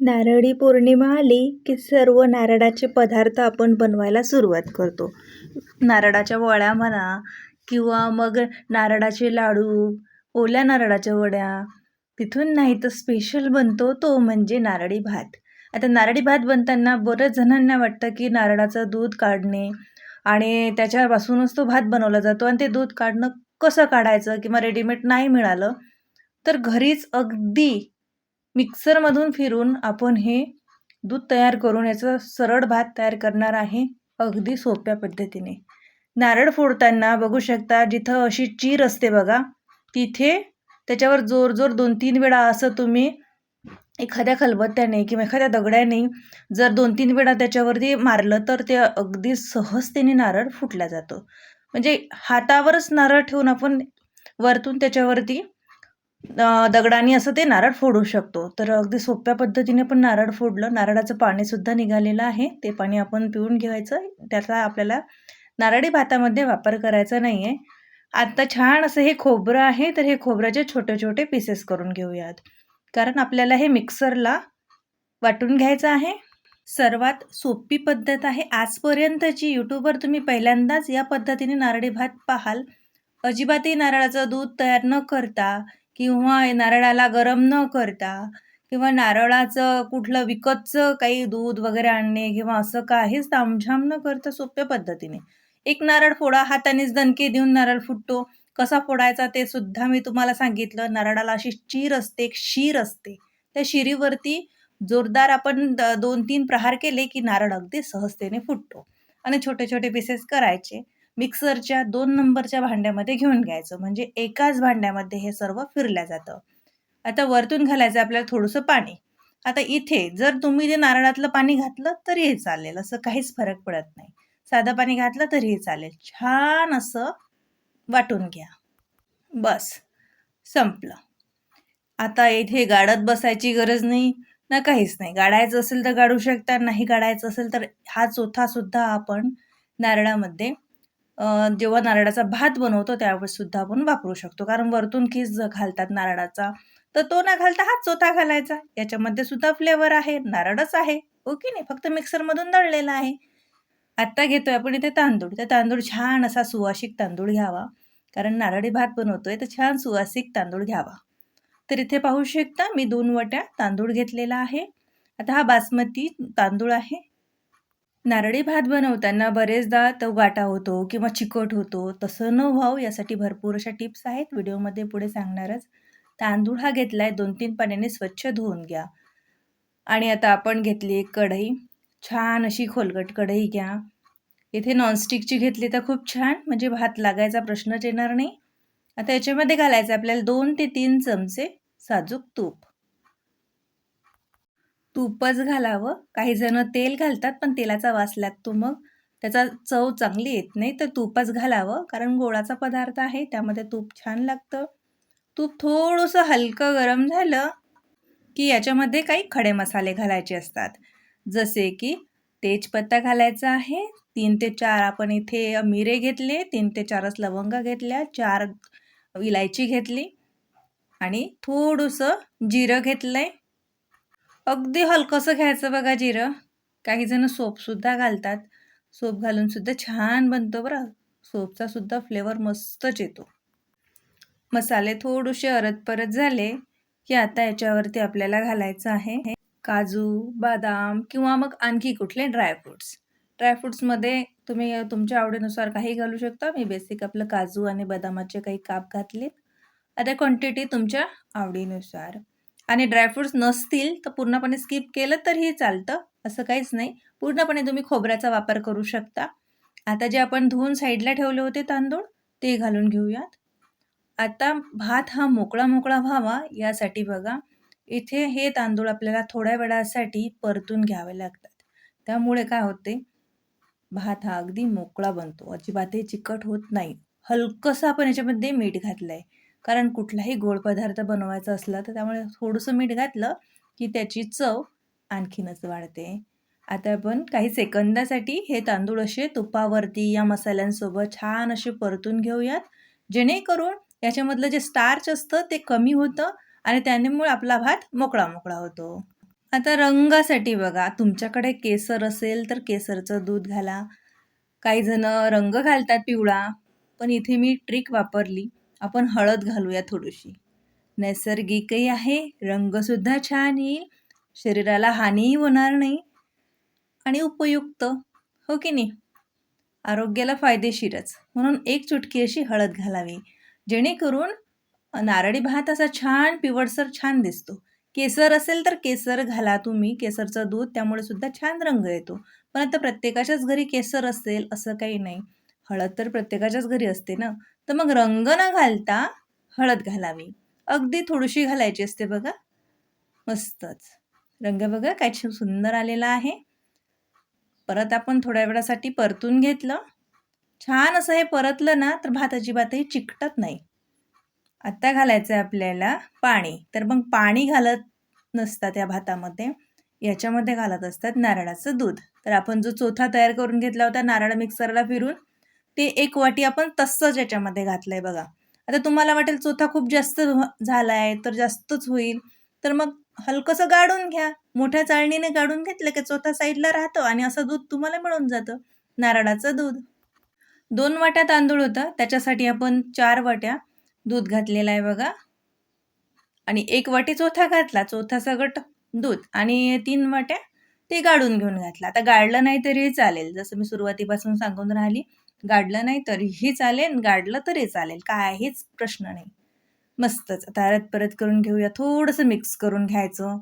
नारळी पौर्णिमा आली की सर्व नारळाचे पदार्थ आपण बनवायला सुरुवात करतो. नारळाच्या वड्या म्हणा किंवा मग नारळाचे लाडू ओल्या नारळाच्या वड्या. तिथून नाही तर स्पेशल बनतो तो म्हणजे नारळी भात. आता नारळी भात बनताना बऱ्याच जणांना वाटतं की नारळाचं दूध काढणे आणि त्याच्यापासूनच तो भात बनवला जातो आणि ते दूध काढणं कसं काढायचं किंवा रेडीमेड नाही मिळालं तर घरीच अगदी मिक्सरमधून फिरून आपण हे दूध तयार करून याचं सरळ भात तयार करणार आहे अगदी सोप्या पद्धतीने. नारळ फोडताना बघू शकता जिथं अशी चीर असते बघा तिथे त्याच्यावर जोर जोर दोन तीन वेळा असं तुम्ही एखाद्या खलबत्त्याने किंवा एखाद्या दगड्याने जर दोन तीन वेळा त्याच्यावरती मारलं तर ते अगदी सहजतेने नारळ फुटला जातो. म्हणजे हातावरच नारळ ठेवून आपण वरतून त्याच्यावरती दगडाने असं ते नारळ फोडू शकतो. तर अगदी सोप्या पद्धतीने पण नारळ फोडलं. नारळाचं पाणीसुद्धा निघालेलं आहे. ते पाणी आपण पिऊन घ्यायचं. त्याचा आपल्याला नारळी भातामध्ये वापर करायचा नाही आहे आत्ता छान असं हे खोबरं आहे. तर हे खोबऱ्याचे छोटे छोटे पीसेस करून घेऊयात. कारण आपल्याला हे मिक्सरला वाटून घ्यायचं आहे. सर्वात सोपी पद्धत आहे. आजपर्यंतची यूट्यूबवर तुम्ही पहिल्यांदाच या पद्धतीने नारळी भात पाहाल. अजिबातही नारळाचं दूध तयार न करता किंवा नारळाला गरम न करता किंवा नारळाचं कुठलं विकतचं काही दूध वगैरे आणणे किंवा असं काहीच तामझाम न करता सोप्या पद्धतीने. एक नारळ फोडा हातानेच दणके देऊन नारळ फुटतो. कसा फोडायचा ते सुद्धा मी तुम्हाला सांगितलं. नारळाला अशी चीर असते एक शीर असते. त्या शिरीवरती जोरदार आपण दोन तीन प्रहार केले की नारळ अगदी सहजतेने फुटतो. आणि छोटे छोटे पीसेस करायचे. मिक्सरच्या दोन नंबरच्या भांड्यामध्ये घेऊन घ्यायचं. म्हणजे एकाच भांड्यामध्ये हे सर्व फिरल्या जातं. आता वरतून घालायचं आपल्याला थोडंसं पाणी. आता इथे जर तुम्ही ते नारळातलं पाणी घातलं तरीही चालेल. असं काहीच फरक पडत नाही. साधं पाणी घातलं तरीही चालेल. छान असं वाटून घ्या. बस. संपलं. आता इथे गाडत बसायची गरज नाही. ना काहीच नाही. गाडायचं असेल तर गाडू शकता नाही गाडायचं असेल तर हा चोथासुद्धा आपण नारळामध्ये जेव्हा नारळाचा भात बनवतो त्यावेळेस सुद्धा आपण वापरू शकतो. कारण वरतून खीस घालतात नारळाचा? तर तो न घालता हाच चोथा घालायचा. याच्यामध्ये सुद्धा फ्लेवर आहे नारळच आहे. हो ओके नाही? फक्त मिक्सरमधून दळलेला आहे. आत्ता घेतोय आपण इथे तांदूळ. तर तांदूळ छान असा सुवासिक तांदूळ घ्यावा. कारण नारळी भात बनवतोय तर छान सुवासिक तांदूळ घ्यावा. तर इथे पाहू शकता मी दोन वट्या तांदूळ घेतलेला आहे. आता हा बासमती तांदूळ आहे. नारळी भात बनवताना बरेचदा तो गाटा होतो किंवा चिकट होतो. तसं न व्हावं यासाठी भरपूर अशा टिप्स आहेत. व्हिडिओमध्ये पुढे सांगणारच. तांदूळ हा घेतला आहे दोन तीन पाण्याने स्वच्छ धुवून घ्या. आणि आता आपण घेतली एक कढई. छान अशी खोलगट कढई घ्या. इथे नॉनस्टिकची घेतली तर खूप छान. म्हणजे भात लागायचा प्रश्नच येणार नाही. आता याच्यामध्ये घालायचं आपल्याला दोन ते तीन चमचे साजूक तूप. तूपच घालावं. काही जण तेल घालतात पण तेलाचा वास लागतो मग. त्याचा चव चांगली येत नाही तर तूपच घालावं. कारण गोळाचा पदार्थ आहे त्यामध्ये तूप छान लागतं. तूप थोडंसं हलकं गरम झालं की याच्यामध्ये काही खडे मसाले घालायचे असतात. जसे की तेजपत्ता घालायचा आहे. तीन ते चार आपण इथे मिरे घेतले तीन ते चारच लवंगा घेतल्या चार इलायची घेतली आणि थोडंसं जिरं घेतलं आहे अगदी हलकंसं घ्यायचं बघा जिरं. काही जण सोपसुद्धा घालतात. सोप घालून सुद्धा छान बनतो बरं. सोपचा सुद्धा फ्लेवर मस्तच येतो. मसाले थोडेसे अरत परत झाले की आता याच्यावरती आपल्याला घालायचं आहे काजू बदाम किंवा मग आणखी कुठले ड्रायफ्रुट्स ड्रायफ्रुट्समध्ये तुम्ही तुमच्या आवडीनुसार काही घालू शकता. मी बेसिक आपलं काजू आणि बदामाचे काही काप घातले आता क्वांटिटी तुमच्या आवडीनुसार. आणि ड्रायफ्रूट्स नसतील तर पूर्णपणे स्किप केलं तरीही चालतं असं काहीच नाही. पूर्णपणे तुम्ही खोबऱ्याचा वापर करू शकता. आता जे आपण धुवून साईडला ठेवले होते तांदूळ ते घालून घेऊयात. आता भात हा मोकळा मोकळा व्हावा यासाठी बघा. इथे हे तांदूळ आपल्याला थोड्या वेळासाठी परतून घ्यावे लागतात. त्यामुळे काय होते? भात हा अगदी मोकळा बनतो. अजिबातही चिकट होत नाही. हलकंसं आपण याच्यामध्ये मीठ घातलं आहे कारण कुठलाही गोड पदार्थ बनवायचा असला तर त्यामुळे थोडंसं मीठ घातलं की त्याची चव आणखीनच वाढते. आता आपण काही सेकंदासाठी हे तांदूळ असे तुपावरती या मसाल्यांसोबत छान असे परतून घेऊयात. जेणेकरून याच्यामधलं जे स्टार्च असतं ते कमी होतं आणि त्यामुळे आपला भात मोकळा मोकळा होतो. आता रंगासाठी बघा तुमच्याकडे केसर असेल तर केसरचं दूध घाला. काही जण रंग घालतात पिवळा पण इथे मी ट्रिक वापरली. आपण हळद घालूया थोडीशी. नैसर्गिकही आहे रंगसुद्धा छान येईल. शरीराला हानीही होणार नाही. आणि उपयुक्त हो की नाही? आरोग्याला फायदेशीरच. म्हणून एक चुटकी अशी हळद घालावी जेणेकरून नारळी भात असा छान पिवळसर छान दिसतो. केसर असेल तर केसर घाला तुम्ही. केसरचं दूध त्यामुळे सुद्धा छान रंग येतो. पण आता प्रत्येकाच्याच घरी केसर असेल असं काही नाही. हळद तर प्रत्येकाच्याच घरी असते ना? तर मग रंग न घालता हळद घालावी. अगदी थोडीशी घालायची असते बघा. मस्तच. रंग बघा काय छान सुंदर आलेला आहे. परत आपण थोड्या वेळासाठी परतून घेतलं. छान असं हे परतलं ना तर भात अजिबातही चिकटत नाही. आत्ता घालायचं आहे आपल्याला पाणी. तर मग पाणी घालत नसतात या भातामध्ये. याच्यामध्ये घालत असतात नारळाचं दूध. तर आपण जो चोथा तयार करून घेतला होता नारळ मिक्सरला फिरून ते एक वाटी आपण तसंच याच्यामध्ये घातलं आहे बघा. आता तुम्हाला वाटेल चोथा खूप जास्त झाला आहे तर जास्तच होईल. तर मग हलकंसं गाडून घ्या. मोठ्या चाळणीने गाडून घेतलं की चोथा साईडला राहतो आणि असं दूध तुम्हाला मिळून जातं. नारळाचं दूध. दोन वाट्या तांदूळ होतं. त्याच्यासाठी आपण चार वाट्या दूध घातलेलं आहे बघा. आणि एक वाटी चोथा घातला. चोथा सगट दूध. आणि तीन वाट्या ते गाडून घेऊन घातला. आता गाळलं नाही तरी चालेल. जसं मी सुरुवातीपासून सांगून राहिली. गाडलं नाही तरीही चालेल गाडलं तरी चालेल. काहीच प्रश्न नाही. मस्तच. आता परत परत करून घेऊया. थोडंसं मिक्स करून घ्यायचं.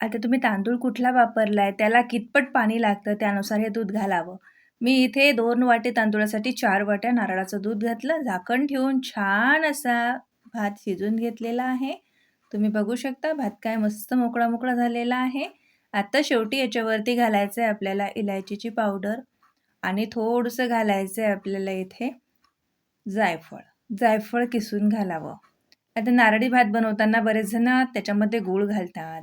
आता तुम्ही तांदूळ कुठला वापरलाय? त्याला कितपट पाणी लागतं? त्यानुसार हे दूध घालावं. मी इथे दोन वाटे तांदूळासाठी चार वाट्या नारळाचं दूध घातलं. झाकण ठेवून छान असा भात शिजून घेतलेला आहे. तुम्ही बघू शकता भात काय मस्त मोकळा मोकळा झालेला आहे. आता शेवटी याच्यावरती घालायचं आहे आपल्याला इलायचीची पावडर. आणि थोडंसं घालायचं आहे आपल्याला इथे जायफळ. जायफळ किसून घालावं. आता नारळी भात बनवताना बरेच जण त्याच्यामध्ये गूळ घालतात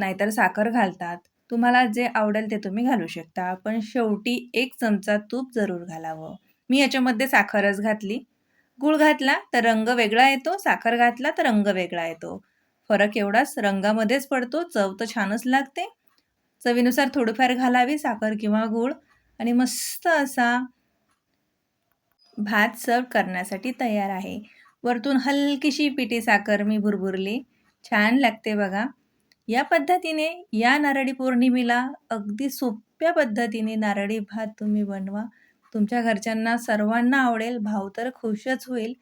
नाहीतर साखर घालतात. तुम्हाला जे आवडेल ते तुम्ही घालू शकता पण शेवटी एक चमचा तूप जरूर घालावं. मी याच्यामध्ये साखरच घातली. गूळ घातला तर रंग वेगळा येतो साखर घातला तर रंग वेगळा येतो. फरक एवढाच रंगामध्येच पडतो चव तर छानच लागते. चवीनुसार थोडंफार घालावी साखर किंवा गूळ. आणि मस्त असा भात सर्व करण्यासाठी तयार आहे. वरतून हलकीशी पिठी साखर मी भुरभुरली. छान लागते बघा. या पद्धतीने या नारळी पौर्णिमेला अगदी सोप्या पद्धतीने नारळी भात तुम्ही बनवा. तुमच्या घरच्यांना सर्वांना आवडेल भाव तर खुशच होईल.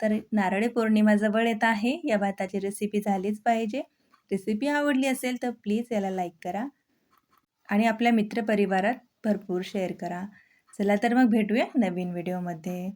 तर नारळी पौर्णिमा जवळ येत आहे. या भाताची रेसिपी झालीच पाहिजे. रेसिपी आवडली असेल तर प्लीज याला लाईक करा. आणि आपल्या मित्रपरिवारात भरपूर शेअर करा. चला तर मग भेटूया नवीन व्हिडिओमध्ये